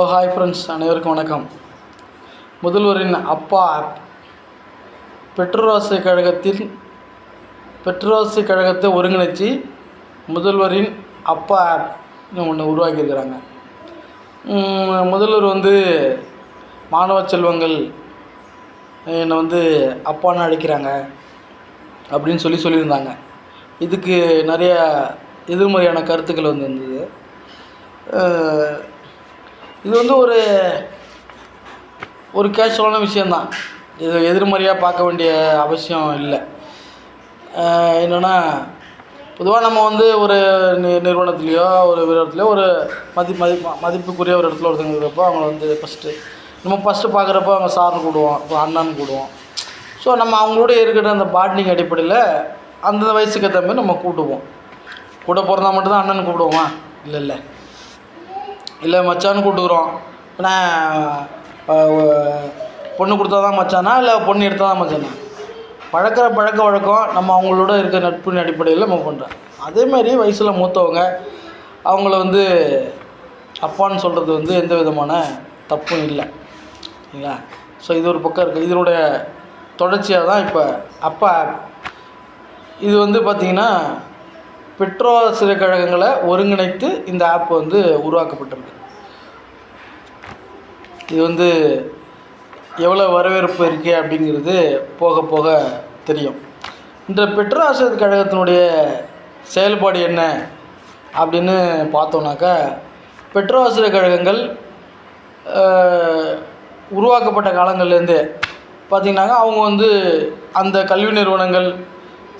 ஓ hi friends அனைவருக்கும் வணக்கம். முதல்வரின் அப்பா ஆப் பெட்ரோராசை கழகத்தில் பெட்ரோராசை கழகத்தை ஒருங்கிணைச்சு முதல்வரின் அப்பா ஆப்னு ஒன்று உருவாக்கியிருக்கிறாங்க முதல்வர் வந்து மாணவ செல்வங்கள் என்னை வந்து அப்பான்னு அழைக்கிறாங்க அப்படின்னு சொல்லி சொல்லியிருந்தாங்க. இதுக்கு நிறைய எதிர்மறையான கருத்துக்கள் வந்து இருந்தது. இது வந்து ஒரு ஒரு கேஷுவலான விஷயந்தான் இது எதிர்மறையாக பார்க்க வேண்டிய அவசியம் இல்லை. என்னென்னா பொதுவாக நம்ம வந்து ஒரு நி நிறுவனத்துலேயோ ஒரு இடத்துலையோ ஒரு மதி மதி மதிப்புக்குரிய ஒரு இடத்துல ஒருத்தங்க இருக்கிறப்போ அவங்கள வந்து ஃபஸ்ட்டு நம்ம ஃபஸ்ட்டு பார்க்குறப்போ அவங்க சார்னு கூடுவோம் இப்போ அண்ணான்னு கூடுவோம். ஸோ நம்ம அவங்களோட இருக்கிற அந்த பாட்னிங் அடிப்படையில் அந்தந்த வயசுக்கு ஏற்ற மாதிரி நம்ம கூட்டுவோம். கூட பிறந்தா மட்டும்தான் அண்ணன் கூப்பிடுவோமா? இல்லை இல்லை. இல்லை மச்சான்னு கூப்பிட்டுக்குறோம். ஏன்னா பொண்ணு கொடுத்தா தான் மச்சானா இல்லை பொண்ணு எடுத்தால் தான் மச்சானா? பழக்கிற பழக்க வழக்கம் நம்ம அவங்களோட இருக்க நட்பின் அடிப்படையில் நம்ம பண்ணுறோம் அதேமாதிரி வயசில் மூத்தவங்க அவங்கள வந்து அப்பான்னு சொல்கிறது வந்து எந்த விதமான தப்பும் இல்லை. சரிங்களா ஸோ இது ஒரு பக்கம் இருக்குது இதனுடைய தொடர்ச்சியாக தான் இப்போ அப்பா இது வந்து பார்த்திங்கன்னா பெட்ரோல் கழகங்களை ஒருங்கிணைத்து இந்த ஆப் வந்து உருவாக்கப்பட்டிருக்கு. இது வந்து எவ்வளோ வரவேற்பு இருக்குது அப்படிங்கிறது போக போக தெரியும். இந்த பெட்ரோல் கழகத்தினுடைய செயல்பாடு என்ன அப்படின்னு பார்த்தோம்னாக்கா பெட்ரோல் கழகங்கள் உருவாக்கப்பட்ட காலங்கள்லேருந்தே பார்த்திங்கனாக்கா அவங்க வந்து அந்த கல்வி நிறுவனங்கள்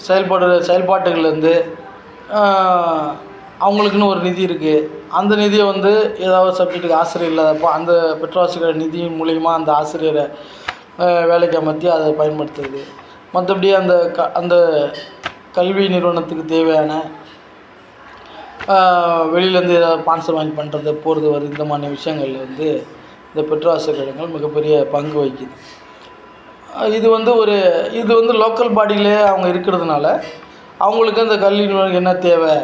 செயல்பாடு செயல்பாட்டுகள்லேருந்து அவங்களுக்குன்னு ஒரு நிதி இருக்குது அந்த நிதியை வந்து ஏதாவது சப்ஜெக்ட்டுக்கு ஆசிரியர் இல்லாதப்போ அந்த பெட்ரோல் நிதியின் மூலிமா அந்த ஆசிரியரை வேலைக்கு அமர்த்தி அதை பயன்படுத்துறது. மற்றபடி அந்த க அந்த கல்வி நிறுவனத்துக்கு தேவையான வெளியிலேருந்து ஏதாவது ஸ்பான்சர் வாங்கி பண்ணுறது போகிறது வருது இந்த மாதிரி விஷயங்களில் வந்து இந்த பெட்ரோல் மிகப்பெரிய பங்கு வகிக்குது. இது வந்து ஒரு இது வந்து லோக்கல் பாடியிலே அவங்க இருக்கிறதுனால அவங்களுக்கு அந்த கல்வி நிறுவனம் என்ன தேவை?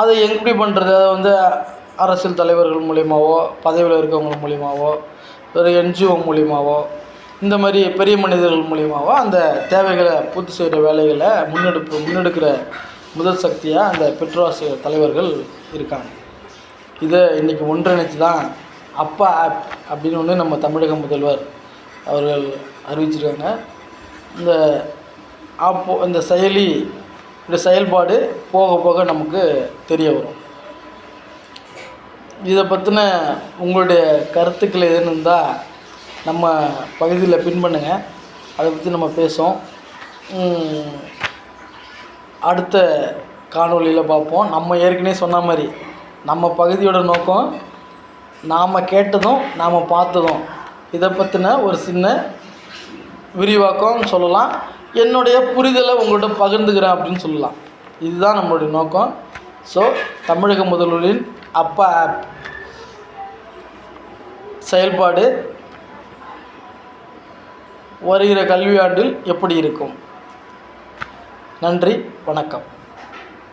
அதை எப்படி பண்ணுறது அதை வந்து அரசியல் தலைவர்கள் மூலியமாகவோ பதவியில் இருக்கவங்க மூலியமாகவோ ஒரு என்ஜிஓ மூலியமாகவோ இந்த மாதிரி பெரிய மனிதர்கள் மூலியமாகவோ அந்த தேவைகளை பூர்த்தி செய்கிற வேலைகளை முன்னெடுப்பு முன்னெடுக்கிற முதல் சக்தியாக அந்த பெட்ரோல் தலைவர்கள் இருக்காங்க. இதை இன்றைக்கி ஒன்றிணைச்சு தான் அப்பா ஆப் அப்படின்னு ஒன்று நம்ம தமிழக முதல்வர் அவர்கள் அறிவிச்சிருக்காங்க. இந்த ஆப்போ இந்த செயலி இந்த செயல்பாடு போக போக நமக்கு தெரிய வரும். இதை பற்றின உங்களுடைய கருத்துக்கள் எதுன்னு இருந்தால் நம்ம பகுதியில் பின்பண்ணுங்க அதை பற்றி நம்ம பேசுவோம். அடுத்த காணொலியில் பார்ப்போம். நம்ம ஏற்கனவே சொன்ன மாதிரி நம்ம பகுதியோட நோக்கம் நாம் கேட்டதும் நாம் பார்த்ததும். இதை பற்றின ஒரு சின்ன விரிவாக்கம் சொல்லலாம். என்னுடைய புரிதலை உங்கள்கிட்ட பகிர்ந்துக்கிறேன் அப்படின்னு சொல்லலாம். இதுதான் நம்மளுடைய நோக்கம். ஸோ தமிழக முதல்வரின் அப்பா ஆப் செயல்பாடு வருகிற கல்வியாண்டில் எப்படி இருக்கும்? நன்றி வணக்கம்.